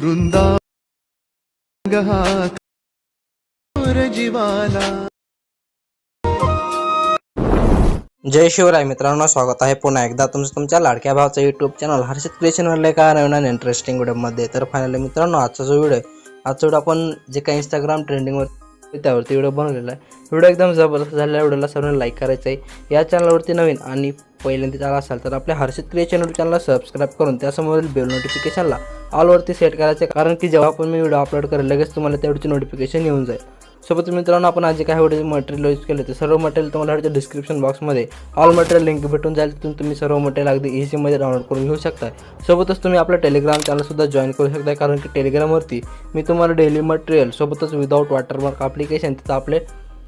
वृंदा जीवाला. जय शिवराय मित्रांनो स्वागत आहे पुन्हा एकदा तुमचं तुमच्या लाडक्या भावचं यूट्यूब चॅनल हर्षित क्रिएशनवरले का नवीन आणि इंटरेस्टिंग व्हिडिओमध्ये तर फायनली मित्रांनो आजचा जो व्हिडिओ आजचा व्हिडिओ आपण जे काही इंस्टाग्राम ट्रेंडिंगवर त्यावरती व्हिडिओ बनवलेला आहे. व्हिडिओ एकदम जबरदस्त झालेला व्हिडिओला सर्वांना लाईक करायचं आहे या चॅनलवरती नवीन आणि पहिल्यांदा आला असाल तर आपल्या हर्षित क्रिएशन यूट्यूब चॅनलला सबस्क्राईब करून त्यासमोरील बेल नोटिफिकेशनला ऑलवरती सेट करायचं आहे. कारण की जेव्हा पण मी व्हिडिओ अपलोड करेल लगेच तुम्हाला तेवढीची नोटिफिकेशन येऊन जाईल. सोबत मित्रांनो आपण आज जे काही व्हिडिओ मटेरियल यूज केले ते सर्व मटेरियल तुम्हाला ह्याच्या डिस्क्रिप्शन बॉक्समध्ये ऑल मटेरियल लिंक भेटून जाईल. तिथून तुम्ही सर्व मटेरियल अगदी इझीमध्ये डाउनलोड करून घेऊ शकता. सोबतच तुम्ही आपलं टेलिग्राम चॅनलसुद्धा जॉईन करू शकता कारण की टेलिग्रामवरती मी तुम्हाला डेली मटेरियल सोबतच विदाऊट वॉटरमार्क ॲप्लिकेशन तिथं आपले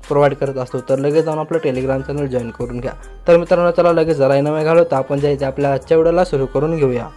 प्रोव्हाइड करत असतो तर लगेच जाऊन आपलं टेलिग्राम चॅनल जॉईन करून घ्या. तर मित्रांनो चला लगेच जरा नव्हे घालू तर आपण जे आपल्या आजच्या व्हिडिओला सुरू करून घेऊया.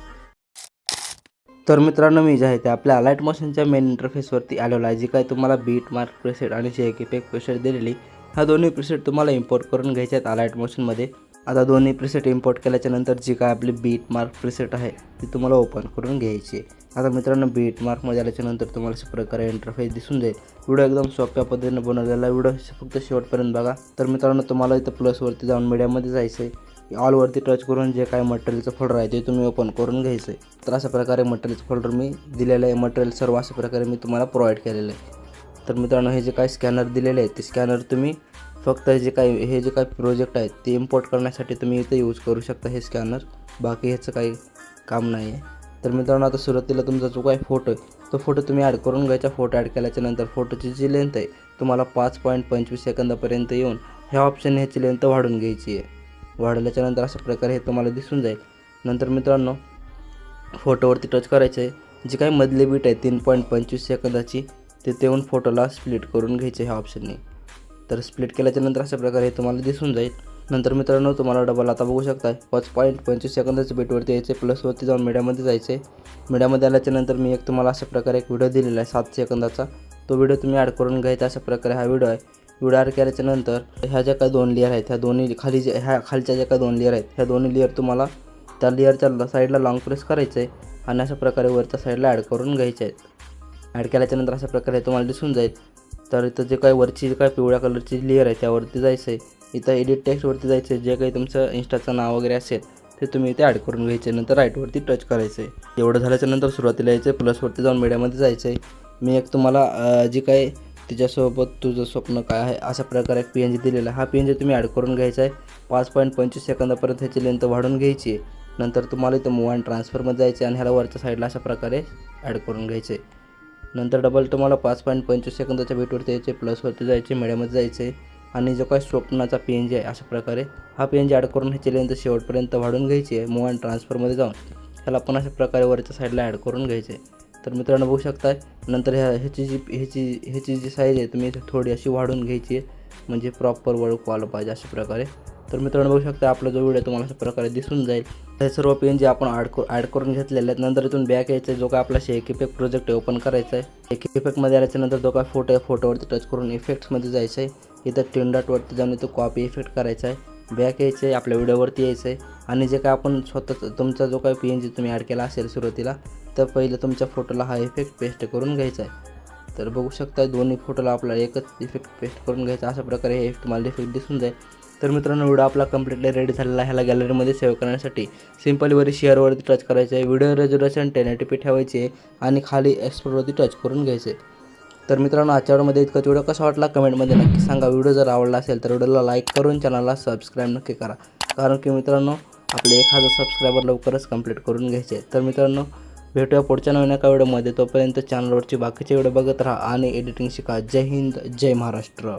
तर मित्रांनो मी जे आहे ते आपल्या अलाइट मोशनच्या मेन इंटरफेसवरती आलेलो आहे जी काय तुम्हाला बीट मार्क प्रेसेट आणि जे एक इफेक्ट प्रेसेट दिलेली ह्या दोन्ही प्रेसेट तुम्हाला इम्पोर्ट करून घ्यायचे आहेत अलाइट मोशनमध्ये आता दोन्ही प्रिसेट इम्पोर्ट केल्याच्यानंतर जी काय आपली बीट मार्क प्रिसेट आहे ती तुम्हाला ओपन करून घ्यायची आहे. आता मित्रांनो बीट मार्कमध्ये आल्याच्यानंतर तुम्हाला अशा प्रकारे इंटरफेस दिसून जाईल. व्हिडिओ एकदम सोप्या पद्धतीने बनवलेला आहे. व्हिडिओ फक्त शेवटपर्यंत बघा. तर मित्रांनो तुम्हाला इथं प्लसवरती जाऊन मीडियामध्ये जायचं आहे ऑलवरती टच करून जे काय मटेरियलचं फोल्डर आहे ते तुम्ही ओपन करून घ्यायचं आहे तर अशा प्रकारे मटेरियलचं फोल्डर मी दिलेलं आहे. मटेरियल सर्व अशा प्रकारे मी तुम्हाला प्रोव्हाइड केलेलं आहे. तर मित्रांनो हे जे काय स्कॅनर दिलेले आहेत ते स्कॅनर तुम्ही फक्त हे जे काही हे जे काही प्रोजेक्ट आहेत ते इम्पोर्ट करण्यासाठी तुम्ही इथे यूज करू शकता हे स्कॅनर बाकी ह्याचं काही काम नाही आहे तर मित्रांनो आता सुरुवातीला तुमचा जो काही फोटो आहे तो फोटो तुम्ही ॲड करून घ्यायचा. फोटो ॲड केल्याच्यानंतर फोटोची जी लेंथ आहे तुम्हाला पाच पॉईंट पंचवीस सेकंदापर्यंत येऊन ह्या ऑप्शन ह्याची लेंथ वाढून घ्यायची आहे. वाढल्याच्या नंतर अशा प्रकारे हे तुम्हाला दिसून जाईल. नंतर मित्रांनो फोटोवरती टच करायचं आहे जी काही मधली बीट आहे तीन पॉईंट पंचवीस सेकंदाची ते येऊन फोटोला स्प्लिट करून घ्यायचे ह्या ऑप्शनने तर स्प्लिट केल्याच्यानंतर अशा प्रकारे हे तुम्हाला दिसून जाईल. नंतर मित्रांनो तुम्हाला डबल आता बघू शकता. पाच पॉईंट पंचवीस सेकंदाच्या बेटवरती यायचे प्लसवरती जाऊन मीडियामध्ये जायचे. मीडियामध्ये आल्याच्यानंतर मी एक तुम्हाला अशा प्रकारे एक व्हिडिओ दिलेला आहे सात सेकंदाचा. तो व्हिडिओ तुम्ही ॲड करून घ्यायचा अशा प्रकारे हा व्हिडिओ आहे. व्हिडिओ ॲड केल्याच्यानंतर ह्या ज्या काही दोन लेअर आहेत ह्या दोन्ही खाली जे ह्या खालच्या ज्या काही दोन लेअर आहेत ह्या दोन्ही लेअर तुम्हाला त्या लेअरच्या साईडला लाँग प्रेस करायचं आहे आणि अशा प्रकारे वरच्या साईडला ॲड करून घ्यायचे आहेत. ॲड केल्याच्यानंतर अशा प्रकारे तुम्हाला दिसून जाईल. तर इथं जे काय वरची जे पिवळ्या कलरची लेअर आहे त्यावरती जायचं आहे इथं एडिट टेक्स्टवरती जायचं आहे जे काही तुमचं इंस्टाचं नाव वगैरे असेल ते तुम्ही इथे ॲड करून घ्यायचे. नंतर राईटवरती टच करायचं आहे एवढं झाल्याच्यानंतर सुरुवातीला यायचं आहे प्लसवरती जाऊन मीडियामध्ये जायचं आहे मी एक तुम्हाला जी काय तिच्यासोबत तुझं स्वप्न काय आहे अशा प्रकारे एक पी एन जी दिलेला हा पी एन जी तुम्ही ॲड करून घ्यायचा आहे पाच पॉईंट पंचवीस सेकंदापर्यंत ह्याची लेंथ वाढून घ्यायची. आहे नंतर तुम्हाला इथं मूव अँड ट्रान्सफरमध्ये जायचं आहे आणि ह्याला वरच्या साईडला अशा प्रकारे ॲड करून घ्यायचे आहे नंतर डबल तुम्हाला पाच पॉईंट पंचवीस सेकंदाच्या बीटवरती यायचे प्लसवरती जायचे मीडियममध्ये जायचे. आणि जो काही स्वप्नाचा पी एन जी आहे अशा प्रकारे हा पी एन जी ॲड करून ह्याची लेंथ शेवटपर्यंत वाढून घ्यायची आहे. मूव अँड ट्रान्सफरमध्ये जाऊन त्याला पण अशा प्रकारे वरच्या साईडला ॲड करून घ्यायचे. तर मित्रांनो बघू शकताय नंतर ह्या ह्याची जी ह्याची ह्याची जी साईज आहे तुम्ही थोडी अशी वाढून घ्यायची आहे. म्हणजे प्रॉपर वळू आलं पाहिजे अशा प्रकारे. तर मित्रांनो बघू शकता आपला जो व्हिडिओ तुम्हाला अशा प्रकारे दिसून जाईल. हे सर्व पेन जे आपण ॲड ॲड करून घेतलेले आहेत. नंतर इथून बॅक यायचं आहे जो काय आपला शेक इफेक्ट प्रोजेक्ट ओपन करायचा आहे. एक इफेक्टमध्ये आल्याच्यानंतर जो काय फोटो आहे फोटोवरती टच करून इफेक्ट्समध्ये जायचं आहे इथं टेन डॉटवरती जाऊन इथं कॉपी इफेक्ट करायचा आहे. बॅक यायचं आहे आपल्या व्हिडिओवरती यायचं आहे आणि जे काय आपण स्वतः तुमचा जो काय पी एन जी तुम्ही ॲड केला असेल सुरुवातीला तर पहिलं तुमच्या फोटोला हा इफेक्ट पेस्ट करून घ्यायचा आहे. तर बघू शकता दोन्ही फोटोला आपल्याला एकच इफेक्ट पेस्ट करून घ्यायचा अशा प्रकारे हे तुम्हाला इफेक्ट दिसून जाईल. तर मित्रांनो व्हिडिओ आपला कम्प्लिटली रेडी झालेला आहे. ह्याला गॅलरीमध्ये सेव्ह करण्यासाठी सिम्पलीवरी शेअरवरती टच करायचं आहे. Video resolution ten eighty P आणि खाली एक्सपोर्टवरती टच करून घ्यायचे तर मित्रांनो आजच्या व्हिडिओमध्ये इतकंच. व्हिडिओ कसा वाटला कमेंटमध्ये नक्की सांगा. व्हिडिओ जर आवडला असेल तर व्हिडिओला लाईक करून चॅनलला सबस्क्राईब नक्की करा. कारण की मित्रांनो आपले एक हजार सबस्क्रायबर लवकरच कंप्लीट करून घ्यायचे तर मित्रांनो भेटूया पुढच्या नवीन एका व्हिडिओमध्ये. तोपर्यंत चॅनलवरची बाकीचे व्हिडिओ बघत राहा आणि एडिटिंग शिका. जय हिंद जय महाराष्ट्र.